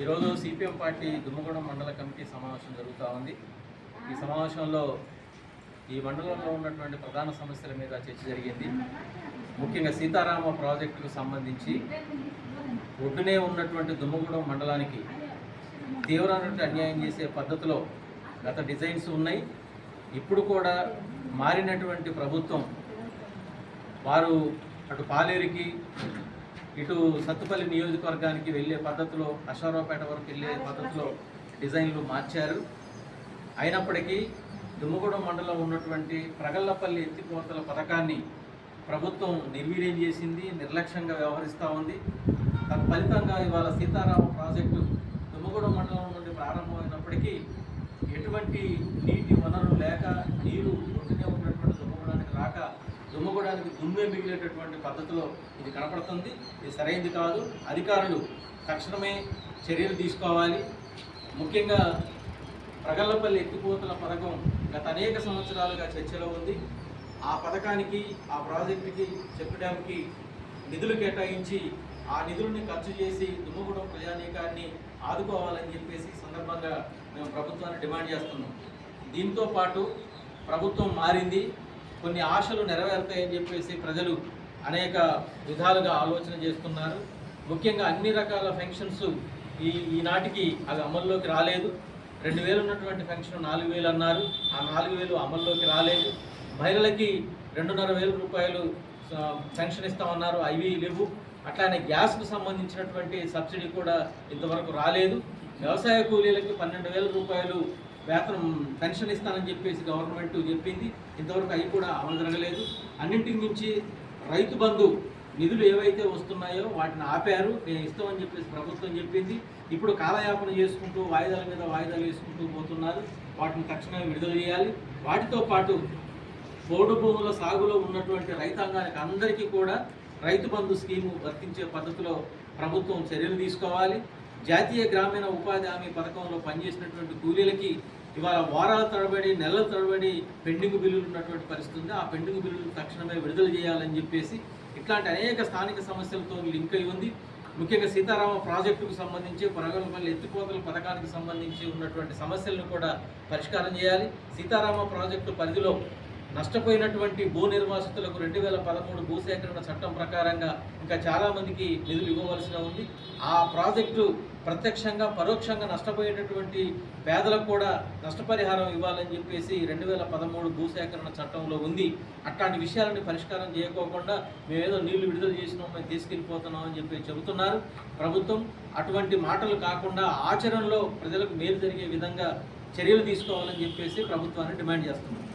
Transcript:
ఈరోజు CPM party Dummagudem మండల committee సమావేశం జరుగుతూ ఉంది. ఈ సమావేశంలో ఈ మండలంలో ఉన్నటువంటి ప్రధాన సమస్యల మీద చర్చ జరిగింది. ముఖ్యంగా సీతారామ ప్రాజెక్టుకు సంబంధించి ఒడ్డునే ఉన్నటువంటి దుమ్మగూడెం మండలానికి తీవ్రమైనటువంటి అన్యాయం చేసే పద్ధతిలో గత డిజైన్స్ ఉన్నాయి. ఇప్పుడు కూడా మారినటువంటి ప్రభుత్వం వారు అటు పాలేరుకి ఇటు సత్తుపల్లి నియోజకవర్గానికి వెళ్ళే పద్ధతిలో అశ్వారావుపేట వరకు వెళ్ళే పద్ధతిలో డిజైన్లు మార్చారు. అయినప్పటికీ దుమ్మగూడెం మండలం ఉన్నటువంటి ప్రగల్లపల్లి ఎత్తిపోతల పథకాన్ని ప్రభుత్వం నిర్వీర్యం చేసింది నిర్లక్ష్యంగా వ్యవహరిస్తూ ఉంది. తత్ఫలితంగా ఫలితంగా ఇవాళ సీతారామ ప్రాజెక్టు దుమ్మగూడెం మండలం నుండి ప్రారంభమైనప్పటికీ ఎటువంటి నీటి వనరు లేక నీరు ఒడ్డునే ఉన్నటువంటి దుమ్మగూడానికి రాక దుమ్మగూడానికి దుమ్మే మిగిలేటటువంటి పద్ధతిలో ఇది కనపడుతుంది. ఇది సరైనది కాదు. అధికారులు తక్షణమే చర్యలు తీసుకోవాలి. ముఖ్యంగా ప్రగల్లపల్లి ఎత్తిపోతల పథకం గత అనేక సంవత్సరాలుగా చర్చలో ఉంది. ఆ పథకానికి ఆ ప్రాజెక్టుకి చెక్ డ్యామ్కి నిధులు కేటాయించి ఆ నిధులని ఖర్చు చేసి దుమ్మగూడెం ప్రజానీకాన్ని ఆదుకోవాలని చెప్పేసి సందర్భంగా మేము ప్రభుత్వాన్ని డిమాండ్ చేస్తున్నాం. దీంతో పాటు ప్రభుత్వం మారింది. కొన్ని ఆశలు నెరవేరుతాయని చెప్పేసి ప్రజలు అనేక విధాలుగా ఆలోచన చేస్తున్నారు. ముఖ్యంగా అన్ని రకాల ఫంక్షన్స్ ఈ ఈనాటికి అవి అమల్లోకి రాలేదు. రెండు వేలు ఉన్నటువంటి ఫంక్షన్ నాలుగు వేలు అన్నారు. ఆ నాలుగు వేలు అమల్లోకి రాలేదు. మహిళలకి రెండున్నర వేల రూపాయలు పెన్షన్ ఇస్తామన్నారు. అవి లేవు. అట్లానే గ్యాస్కు సంబంధించినటువంటి సబ్సిడీ కూడా ఇంతవరకు రాలేదు. వ్యవసాయ కూలీలకి పన్నెండు వేల రూపాయలు వేతనం పెన్షన్ ఇస్తానని చెప్పేసి గవర్నమెంట్ చెప్పింది. ఇంతవరకు అవి కూడా అమలు జరగలేదు. అన్నింటి నుంచి రైతు బంధు నిధులు ఏవైతే వస్తున్నాయో వాటిని ఆపారు. నేను ఇస్తామని చెప్పేసి ప్రభుత్వం చెప్పింది. ఇప్పుడు కాలయాపన చేసుకుంటూ వాయిదాల మీద వాయిదాలు వేసుకుంటూ పోతున్నారు. వాటిని తక్షణమే విడుదల చేయాలి. వాటితో పాటు పోడు భూముల సాగులో ఉన్నటువంటి రైతాంగానికి అందరికీ కూడా రైతు బంధు స్కీము వర్తించే పద్ధతిలో ప్రభుత్వం చర్యలు తీసుకోవాలి. జాతీయ గ్రామీణ ఉపాధి హామీ పథకంలో పనిచేసినటువంటి కూలీలకి ఇవాళ వారాల తరబడి నెలల తరబడి పెండింగ్ బిల్లులు ఉన్నటువంటి పరిస్థితి ఉంది. ఆ పెండింగ్ బిల్లులు తక్షణమే విడుదల చేయాలని చెప్పేసి ఇట్లాంటి అనేక స్థానిక సమస్యలతో లింక్ అయి ఉంది. ముఖ్యంగా సీతారామ ప్రాజెక్టుకు సంబంధించి పరగలపల్లి ఎత్తిపోతల పథకానికి సంబంధించి ఉన్నటువంటి సమస్యలను కూడా పరిష్కారం చేయాలి. సీతారామ ప్రాజెక్టు పరిధిలో నష్టపోయినటువంటి భూ నిర్వాసితులకు రెండు వేల పదమూడు భూసేకరణ చట్టం ప్రకారంగా ఇంకా చాలామందికి నిధులు ఇవ్వవలసిన ఉంది. ఆ ప్రాజెక్టు ప్రత్యక్షంగా పరోక్షంగా నష్టపోయేటటువంటి పేదలకు కూడా నష్టపరిహారం ఇవ్వాలని చెప్పేసి రెండు వేల పదమూడు భూసేకరణ చట్టంలో ఉంది. అట్లాంటి విషయాలని పరిష్కారం చేయకోకుండా మేమేదో నీళ్ళు విడుదల చేసినాం మేము తీసుకెళ్ళిపోతున్నాం అని చెప్పి చెబుతున్నారు. ప్రభుత్వం అటువంటి మాటలు కాకుండా ఆచరణలో ప్రజలకు మేలు జరిగే విధంగా చర్యలు తీసుకోవాలని చెప్పేసి ప్రభుత్వాన్ని డిమాండ్ చేస్తున్నాం.